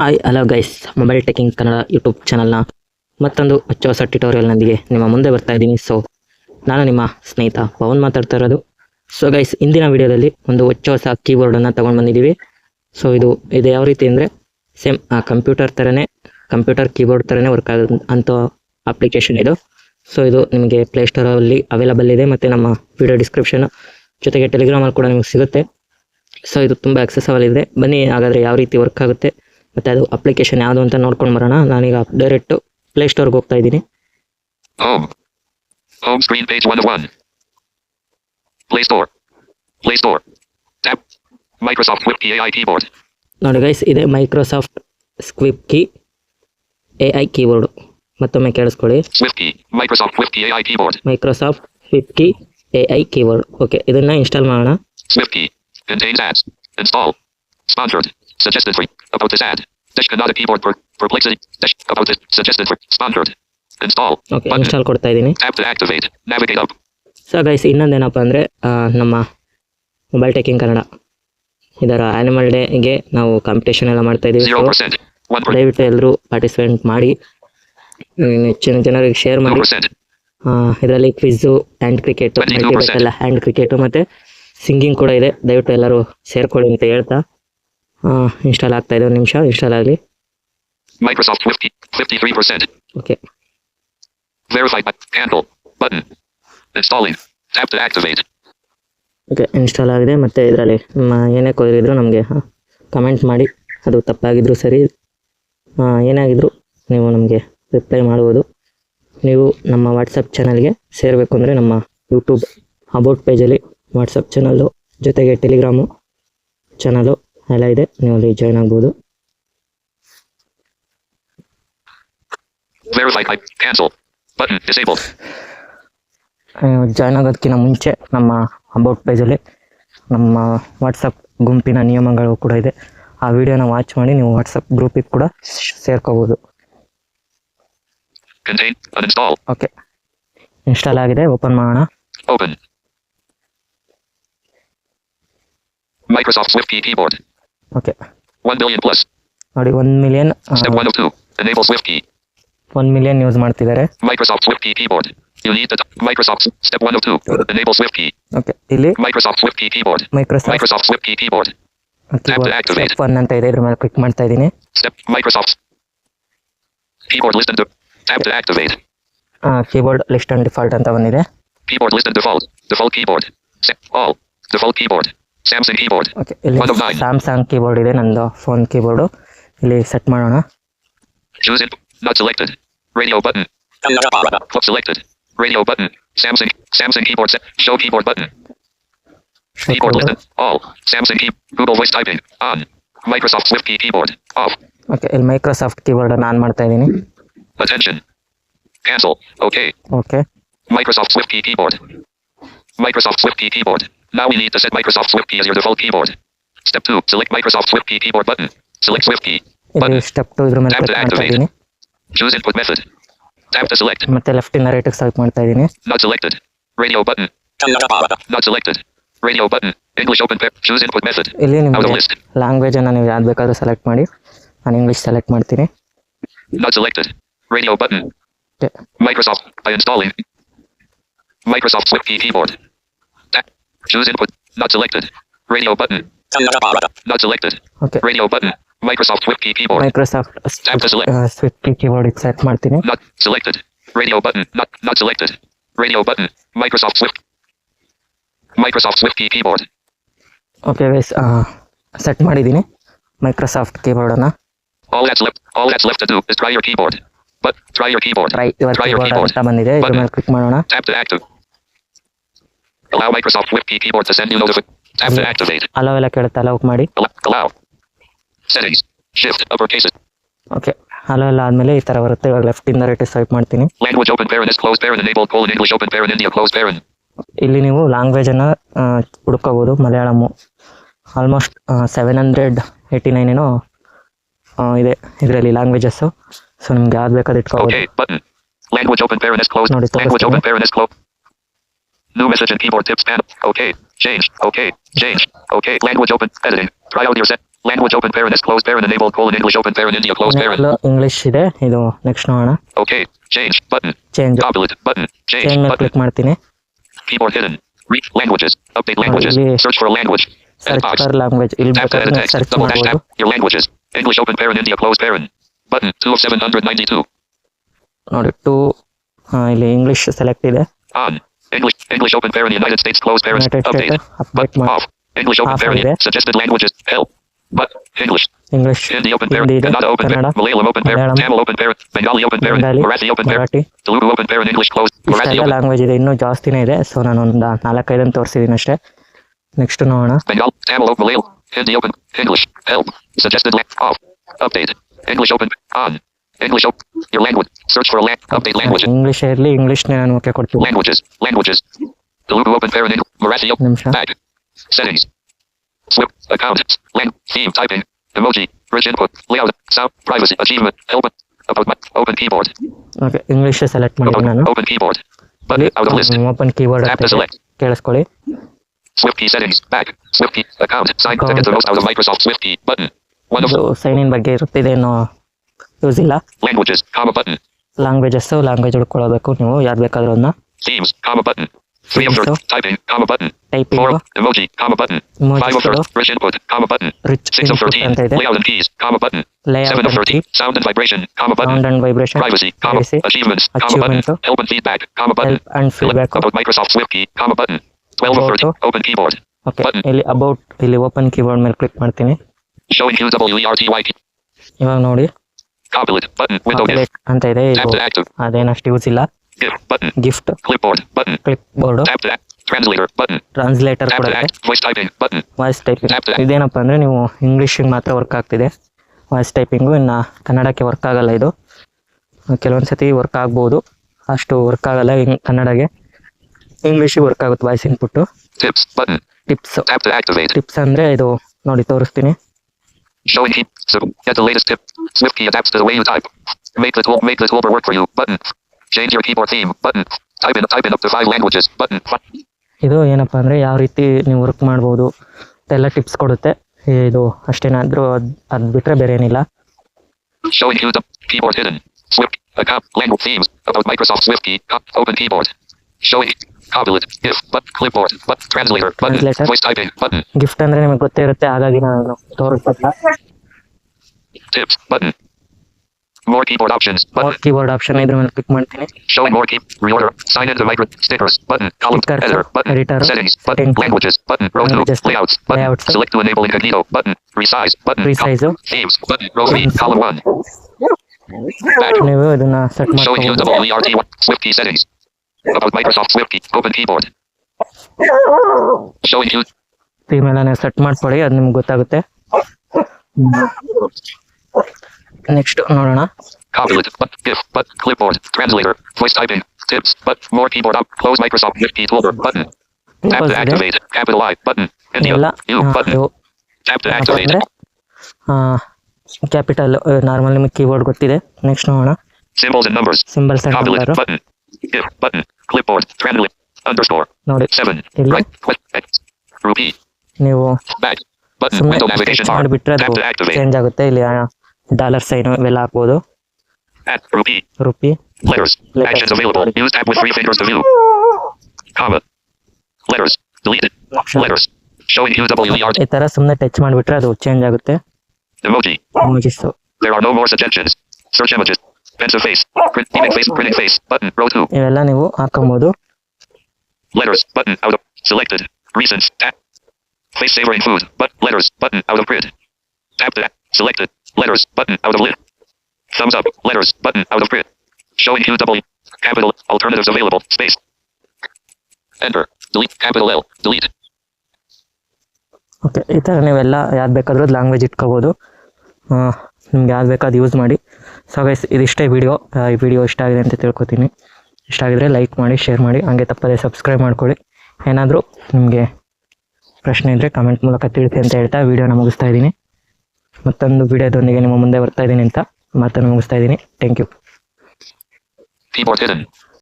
Hi hello guys mobile teching Kannada YouTube ಚಾನಲ್ನ ಮತ್ತೊಂದು ಹೊಚ್ಚ ಹೊಸ ಟ್ಯುಟೋರಿಯಲ್ನೊಂದಿಗೆ ನಿಮ್ಮ ಮುಂದೆ ಬರ್ತಾ ಇದ್ದೀನಿ. ಸೊ ನಾನು ನಿಮ್ಮ ಸ್ನೇಹಿತ ಪವನ್ ಮಾತಾಡ್ತಾ ಇರೋದು. ಸೊ ಗೈಸ್ ಇಂದಿನ ವಿಡಿಯೋದಲ್ಲಿ ಒಂದು ಹೊಚ್ಚ ಹೊಸ ಕೀಬೋರ್ಡನ್ನು ತೊಗೊಂಡು ಬಂದಿದ್ದೀವಿ. ಸೊ ಇದು ಇದು ಯಾವ ರೀತಿ ಅಂದರೆ ಸೇಮ್ ಕಂಪ್ಯೂಟರ್ ಥರನೇ ಕಂಪ್ಯೂಟರ್ ಕೀಬೋರ್ಡ್ ಥರನೇ ವರ್ಕ್ ಆಗ ಅಂತ ಅಪ್ಲಿಕೇಶನ್ ಇದು. ಸೊ ಇದು ನಿಮಗೆ ಪ್ಲೇಸ್ಟೋರಲ್ಲಿ ಅವೈಲಬಲ್ ಇದೆ. ಮತ್ತು ನಮ್ಮ ವಿಡಿಯೋ ಡಿಸ್ಕ್ರಿಪ್ಷನ್ ಜೊತೆಗೆ ಟೆಲಿಗ್ರಾಮಲ್ಲಿ ಕೂಡ ನಿಮಗೆ ಸಿಗುತ್ತೆ. ಸೊ ಇದು ತುಂಬ ಆಕ್ಸೆಸಬಲ್ ಇದೆ ಬನ್ನಿ ಹಾಗಾದರೆ ಯಾವ ರೀತಿ ವರ್ಕ್ ಆಗುತ್ತೆ ಮತ್ತು ಅದು ಅಪ್ಲಿಕೇಶನ್ ಯಾವುದು ಅಂತ ನೋಡ್ಕೊಂಡು ಬರೋಣ ನಾನೀಗ ಡೈರೆಕ್ಟು ಪ್ಲೇಸ್ಟೋರ್ಗೆ ಹೋಗ್ತಾ ಇದ್ದೀನಿ Home. Home screen page 1 of 1. Play Store. Play Store. Tab. Microsoft Whip AI keyboard. ನೋಡಿ ಗೈಸ್ ಇದೆ Microsoft SwiftKey A I keyboard ಮತ್ತೊಮ್ಮೆ ಕೇಳಿಸ್ಕೊಳ್ಳಿ. Microsoft SwiftKey A I keyboard okay ಇದನ್ನು ಇನ್ಸ್ಟಾಲ್ ಮಾಡೋಣ. Contains ads. Install. Sponsored. Suggested free. About this ad. Dash another keyboard per perplexity. Dash about it. Suggested free. Sponsored. Install. Okay. Install ಕೊಡ್ತಾ ಇದ್ದೀನಿ Tap to activate. Navigate up. So guys ಇನ್ನೊಂದೇನಪ್ಪ ಅಂದರೆ ನಮ್ಮ mobile taking Kannada ಇದರ animal ಡೇಗೆ ನಾವು competition ಎಲ್ಲ ಮಾಡ್ತಾ ಇದ್ದೀವಿ Zero percent. One per- ದಯವಿಟ್ಟು ಎಲ್ಲರೂ ಪಾರ್ಟಿಸಿಪೇಟ್ ಮಾಡಿ ಹ್ಮ್, ಹೆಚ್ಚಿನ ಜನರಿಗೆ ಶೇರ್ no ಮಾಡಿ percent. ಇದರಲ್ಲಿ ಕ್ವಿಝು ಹ್ಯಾಂಡ್ ಕ್ರಿಕೆಟ್ 22% ಎಲ್ಲ ಹ್ಯಾಂಡ್ ಕ್ರಿಕೆಟು ಮತ್ತೆ ಸಿಂಗಿಂಗ್ ಕೂಡ ಇದೆ ದಯವಿಟ್ಟು ಎಲ್ಲರೂ ಸೇರ್ಕೊಳ್ಳಿ ಅಂತ ಹೇಳ್ತಾ ಇನ್ಸ್ಟಾಲ್ ಆಗ್ತಾ ಇದೆ ಒಂದು ನಿಮಿಷ ಇನ್ಸ್ಟಾಲ್ ಆಗಲಿ Microsoft Whip key. Fifty-three percent. Okay Verified by handle. Button. Installing. Tap to activate. Okay install ಆಗಿದೆ ಮತ್ತು ಇದರಲ್ಲಿ ಏನೇ ಕೊರಿದ್ರು ನಮಗೆ ಕಮೆಂಟ್ ಮಾಡಿ ಅದು ತಪ್ಪಾಗಿದ್ರು ಸರಿ ಏನಾಗಿದ್ರು ನೀವು ನಮಗೆ ರಿಪ್ಲೈ ಮಾಡ್ಬೋದು ನೀವು ನಮ್ಮ ವಾಟ್ಸಪ್ ಚಾನಲ್ಗೆ ಸೇರಬೇಕು ಅಂದರೆ ನಮ್ಮ ಯೂಟ್ಯೂಬ್ ಅಬೌಟ್ ಪೇಜಲ್ಲಿ ವಾಟ್ಸಪ್ ಚಾನಲ್ಲು ಜೊತೆಗೆ ಟೆಲಿಗ್ರಾಮು ಚಾನಲು ಎಲ್ಲ ಇದೆ. ನೀವು ಅಲ್ಲಿ ಜಾಯ್ನ್ ಆಗ್ಬೋದು. ಜಾಯ್ನ್ ಆಗೋದಕ್ಕಿಂತ ಮುಂಚೆ ನಮ್ಮ ಅಬೌಟ್ ಪೇಜಲ್ಲಿ ನಮ್ಮ ವಾಟ್ಸಪ್ ಗುಂಪಿನ ನಿಯಮಗಳು ಕೂಡ ಇದೆ. ಆ ವಿಡಿಯೋನ ವಾಚ್ ಮಾಡಿ ನೀವು ವಾಟ್ಸಪ್ ಗ್ರೂಪಿಗೆ ಕೂಡ ಸೇರ್ಕೋಬೋದು. ಓಕೆ ಇನ್ಸ್ಟಾಲ್ ಆಗಿದೆ. ಓಪನ್ ಮಾಡೋಣ Open. Microsoft Swift key keyboard. Okay 1 million plus. ನೋಡಿ 1 million Step 1 of 2. Enable Swift key. ಒಂದು ಮಿಲಿಯನ್ ಯೂಸ್ ಮಾಡ್ತಿದ್ದಾರೆ Microsoft Swift key keyboard. You need the Microsoft step 1 of 2. Enable Swift key. Okay ಇಲ್ಲಿ Microsoft Swift key keyboard. Microsoft Microsoft Swift key keyboard. activate. Step one ಅಂತ ಇದೆ ಇದ್ರ ಮೇಲೆ click ಮಾಡ್ತಾ ಇದ್ದೀನಿ Step Microsoft. Keyboard list and tap to activate. Keyboard list and default ಅಂತ ಬಂದಿದೆ Keyboard list and default. Default keyboard. Set all. Default keyboard. Samsung keyboard. Okay ಇಲ್ಲಿ One of nine. Samsung keyboard ಇದೆ ನಂದು phone keyboard ಇಲ್ಲಿ set ಮಾಡೋಣ Choose it. Not selected. Radio button. Flip selected. Radio button. Samsung. Samsung keyboard set. Show keyboard button. Keyboard list. and All. Samsung key. Google voice typing. On. Microsoft Swift key keyboard. Off. Okay ಇಲ್ಲಿ Microsoft ಕೀಬೋರ್ಡನ್ನು on ಮಾಡ್ತಾ ಇದ್ದೀನಿ Attention. Cancel. Okay. Okay Microsoft Swift key keyboard. Microsoft Swift key keyboard. Now we need to set Microsoft Swift key as your default keyboard. Step 2. Select Microsoft Swift key keyboard button. Select Swift key. ಇಲ್ಲಿ Button. Step to ಇದ್ರ ಮೇಲೆ Tap to click ಮಾಡ್ತಾ activate. ಇದ್ದೀನಿ Choose input method. Tap to select. ಮತ್ತೆ left ಇಂದ ರೈಟಿಗೆ swipe ಮಾಡ್ತಾ ಇದ್ದೀನಿ Not selected. Radio button. Not selected. Radio button. English open pair. Choose input method. ಇಲ್ಲಿ Out of ನಿಮಗೆ list. ಲ್ಯಾಂಗ್ವೇಜನ್ನು ನೀವು ಯಾವ್ದು ಬೇಕಾದ್ರೂ ಸೆಲೆಕ್ಟ್ ಮಾಡಿ ನಾನು ಇಂಗ್ಲೀಷ್ ಸೆಲೆಕ್ಟ್ ಮಾಡ್ತೀನಿ Not selected. Radio button. Okay Microsoft. By installing. Microsoft Swift key keyboard. Tap. Choose input. Not selected. Radio button. Not selected. Okay Radio button. Microsoft Swift key keyboard. Microsoft Tap to select. Swift keyboard select ಮಾಡ್ತೀನಿ Not selected. Radio button. Not not selected. Radio button. Microsoft Swift. Microsoft Swift key keyboard. Okay wise set ಮಾಡಿದ್ದೀನಿ Microsoft ಕೀಬೋರ್ಡನ್ನು All that's left. All that's left to do is try your keyboard. But try your keyboard. Try your Try your keyboard keyboard. ಅಂತ ಬಂದಿದೆ ಇದ್ರ Button. ಮೇಲೆ click ಮಾಡೋಣ Tap to active. Allow Microsoft key keyboard to send you notification. Tap to activate. Allow ಎಲ್ಲ ಕೇಳುತ್ತೆ allow ಮಾಡಿ Allow. Settings. Shift uppercases. Okay. Allow ಎಲ್ಲ ಆದಮೇಲೆ ಈ ಥರ ಬರುತ್ತೆ ಇವಾಗ ಲೆಫ್ಟ್ ಇಂದ ರೈಟ್ ಸ್ವೈಪ್ ಮಾಡ್ತೀನಿ Language open parent is closed parent enabled colon English open parent India closed parent. ಇಲ್ಲಿ ನೀವು ಲ್ಯಾಂಗ್ವೇಜ್ ಅನ್ನ ಹುಡುಕಬಹುದು Malayalam almost seven hundred eighty nine ಏನೋ ಇದೆ ಇದರಲ್ಲಿ ಲ್ಯಾಂಗ್ವೇಜಸ್ ಸೊ ನಿಮ್ಗೆ ಯಾವ್ದು ಬೇಕಾದ ಇಟ್ಕೋಬಹುದು Okay. New message and keyboard tips panel. Okay. Change. Okay. Change. Okay. Language open. Editing. Try out your set. Language open parent S close parent enable colon English open parent India close parent. English ಇದೆ ಇದು next ನೋಡೋಣ Okay. Change. Button. Change Compilate. Button. Change. Change ಮೇಲೆ Button. Click ಮಾಡ್ತೀನಿ Keyboard hidden. Read languages. Update languages. ಇಲ್ಲಿ Search for a language. Edit search box. For language ಇಲ್ಲಿ Tap to edit ಬೇಕಾದ್ರೆ text. Search Double dash ಮಾಡ್ಬೋದು tap. Your languages. English open parent India close parent. Button. 2 of 792. ನೋಡಿ to ಇಲ್ಲಿ English select ಇದೆ On. English. English open parent United States close parent. United Update. State update But ಮಾಡಿ off. English open Off parent. ಇದೆ. Suggested languages. Help. But English. English Hindi open Hindi parent. ಇದೆ Kannada open Kannada parent. Malayalam open parent. Malayalam Tamil open parent. Bengali open parent. Bengali Marathi open parent. Marathi Telugu open parent. English closed. Marathi ಇಷ್ಟೆಲ್ಲ open. Language ಇದೆ ಇನ್ನೂ ಜಾಸ್ತಿನೇ ಇದೆ so ನಾನು ಒಂದು ನಾಲ್ಕೈದನ್ನು ತೋರಿಸಿದ್ದೀನಿ ಅಷ್ಟೇ ನೆಕ್ಸ್ಟ್ ನೋಡೋಣ Bengal. Tamil open. Malayalam. Hindi open. English. Help. Suggested lang. Off. Update. English open. On. English open. Your language. Search for a lang. Update language. English ಇರಲಿ ಇಂಗ್ಲಿಷ್ನೇ ನಾನು ಓಕೆ ಕೊಡ್ತೀನಿ Languages. Languages. Telugu open parent. Eng- Marathi open. ನಿಮಿಷ Back. Settings. Flip. Account. Lang. Theme. Typing. Emoji. Rich input. Layout. Sound. Privacy. Achievement. Help. About my. Open keyboard. Okay English select ಮಾಡಿದ್ದೀನಿ About. ನಾನು Open keyboard. Button. Out of list. Open keyboard Tap to select. ಕೇಳಿಸ್ಕೊಳ್ಳಿ Swift key settings. Back. Swift key. Account. Sign to Account. get the most out of Microsoft Swift key. Button. One of ಇದು sign in ಬಗ್ಗೆ ಇರುತ್ತೆ ಇದೇನು use ಇಲ್ಲ. Languages language ಹುಡ್ಕೊಳ್ಳೋಬೇಕು ನೀವು ಯಾವ್ದು ಬೇಕಾದ್ರೂ ಅದನ್ನ. ಇಲ್ಲಿ ಅಬೌಟ್ ಇಲ್ಲಿ ಓಪನ್ ಕೀಬೋರ್ಡ್ ಮೇಲೆ ಕ್ಲಿಕ್ ಮಾಡ್ತೀನಿ. ಇವಾಗ ನೋಡಿ Button. Window ಅಂತ ಇದೆ. ಅದೇನಷ್ಟು ಯೂಸ್ ಇಲ್ಲ. Gift clipboard click board Tap to act. Translator Tap ಕೂಡ to ಇದೆ act. Voice typing. Voice typing ಇದೇನಪ್ಪ ಅಂದ್ರೆ ನೀವು ಇಂಗ್ಲಿಷಿಗೆ ಮಾತ್ರ ವರ್ಕ್ ಆಗ್ತಿದೆ ವಾಯ್ಸ್ ಟೈಪಿಂಗು ಇನ್ನು ಕನ್ನಡಕ್ಕೆ ವರ್ಕ್ ಆಗಲ್ಲ ಇದು ಕೆಲವೊಂದು ಸತಿ ವರ್ಕ್ ಆಗ್ಬೋದು ಅಷ್ಟು ವರ್ಕ್ ಆಗಲ್ಲ ಕನ್ನಡಗೆ ಇಂಗ್ಲೀಷಿಗೆ ವರ್ಕ್ ಆಗುತ್ತೆ ವಾಯ್ಸ್ ಇನ್ಪುಟ್. ಟಿಪ್ಸ್. ಟಿಪ್ಸ್ ಅಂದ್ರೆ ಇದು ನೋಡಿ ತೋರಿಸ್ತೀನಿ Showing key. So get the latest tip. Swift key adapts to the way you type. Make the tool make the toolbar work for you. Button. Change your keyboard theme. Button. Type in type in up to five languages. Button. ಇದು ಏನಪ್ಪ ಅಂದರೆ ಯಾವ ರೀತಿ ನೀವು work ಮಾಡ್ಬೋದು ಎಲ್ಲ tips ಕೊಡುತ್ತೆ ಇದು ಅಷ್ಟೇನಾದರೂ ಅದು ಅದು ಬಿಟ್ಟರೆ ಬೇರೆ ಏನಿಲ್ಲ Showing you the keyboard hidden. Swift account language themes about Microsoft Swift key. Open keyboard. Showing Compilate. If but clipboard. But translator. Button. Translator. Voice typing. Button. Gift ಅಂದರೆ ನಿಮಗೆ ಗೊತ್ತೇ ಇರುತ್ತೆ ಹಾಗಾಗಿ ನಾನು ತೋರಿಸ್ತಿಲ್ಲ Tips. Button. More keyboard options. More Button. Keyboard option ಇದ್ರ ಮೇಲೆ click ಮಾಡ್ತೀನಿ Showing more key. Reorder. Sign into micro. Stickers. Button. Column. Stickers, Editor. Button. editor, Settings. Button. setting. Languages. Button. Row two. Languages, Layouts. Button. layouts. Select to enable incognito. Button. Resize. Button. Resize. Col- Themes. Button. Row three. Column one. Back. ನೀವು ಇದನ್ನ set Showing you ಮಾಡ್ಕೋಬಹುದು WERT Swift key settings. About Microsoft Swift key. Open keyboard. Showing you ಮೇಲೆ ನೀವು set ಮಾಡ್ಕೊಳ್ಳಿ ಅದು ನಿಮ್ಗೆ ಗೊತ್ತಾಗುತ್ತೆ next ನೋಡೋಣ Compilate. But GIF. But clipboard. Translator. Voice typing. Tips. But more keyboard up. Close Microsoft Swift key toolbar. Button. Tap Close to ಇದೆ. activate. Capital I. Button. India. ಎಲ್ಲ U. Button. Tap to ಏನಪ್ಪ activate. ಅಂದರೆ capital normal ನಿಮಗೆ keyboard ಗೊತ್ತಿದೆ next ನೋಡೋಣ Symbols and numbers. Symbols and Compilate. Number Button. GIF. Button. Clipboard. Translate. Underscore. ನೋಡಿ Seven. ಇಲ್ಲಿ Right. Click. X. Rupee. ನೀವು Back. Button. ಸುಮ್ಮನೆ Window navigation bar. ಮಾಡಿಬಿಟ್ರೆ Tap ಅದು to activate. ಚೇಂಜ್ ಆಗುತ್ತೆ ಇಲ್ಲಿ ಡಾಲರ್ ಸೈನ್ ಇವೆಲ್ಲ ಹಾಕ್ಬೋದು At. Rupee. Rupee Letters. Letters. Actions available. Use tab with three fingers to view. Comma. Letters. Deleted. Letters. Showing UWERT. ಈ ಥರ ಸುಮ್ಮನೆ ಟಚ್ ಮಾಡಿಬಿಟ್ರೆ ಅದು ಚೇಂಜ್ ಆಗುತ್ತೆ Emoji. ಮುಗಿಸ್ತು There are no more suggestions. Search images. Pencil face. Print. Printing face. Printing face. Button. Row two. ಇವೆಲ್ಲ ನೀವು ಹಾಕೊಬೋದು Letters. Button. Out of. Selected. Recent. Tap. Face savoring food. But letters. Button. Out of grid. Tap to. Selected. Letters. Button. Out of lid. Thumbs up. Letters. Button. Out of grid. Showing QW. Capital. Alternatives available. Space. Enter. Delete. Capital L. Delete. Okay ಈ ಥರ ನೀವೆಲ್ಲ ಯಾವ್ದು ಬೇಕಾದ್ರೂ language ಇಟ್ಕೋಬೋದು ನಿಮ್ಗೆ ಯಾವ್ದು ಬೇಕಾದ use ಮಾಡಿ. ಸೊ ಗೈಸ್ ಇದಿಷ್ಟೇ ವಿಡಿಯೋ ಈ ವಿಡಿಯೋ ಇಷ್ಟ ಆಗಿದೆ ಅಂತ ತಿಳ್ಕೊತೀನಿ. ಇಷ್ಟ ಆಗಿದ್ರೆ ಲೈಕ್ ಮಾಡಿ ಶೇರ್ ಮಾಡಿ. ಹಾಗೆ ತಪ್ಪದೆ ಸಬ್ಸ್ಕ್ರೈಬ್ ಮಾಡ್ಕೊಳ್ಳಿ. ಏನಾದರೂ ನಿಮಗೆ ಪ್ರಶ್ನೆ ಇದ್ದರೆ ಕಮೆಂಟ್ ಮೂಲಕ ತಿಳಿಸಿ ಅಂತ ಹೇಳ್ತಾ ವಿಡಿಯೋನ ಮುಗಿಸ್ತಾ ಇದ್ದೀನಿ. ಮತ್ತೊಂದು ವಿಡಿಯೋದೊಂದಿಗೆ ನಿಮ್ಮ ಮುಂದೆ ಬರ್ತಾ ಇದ್ದೀನಿ ಅಂತ ಮಾತನ್ನು ಮುಗಿಸ್ತಾ ಇದ್ದೀನಿ. Thank you.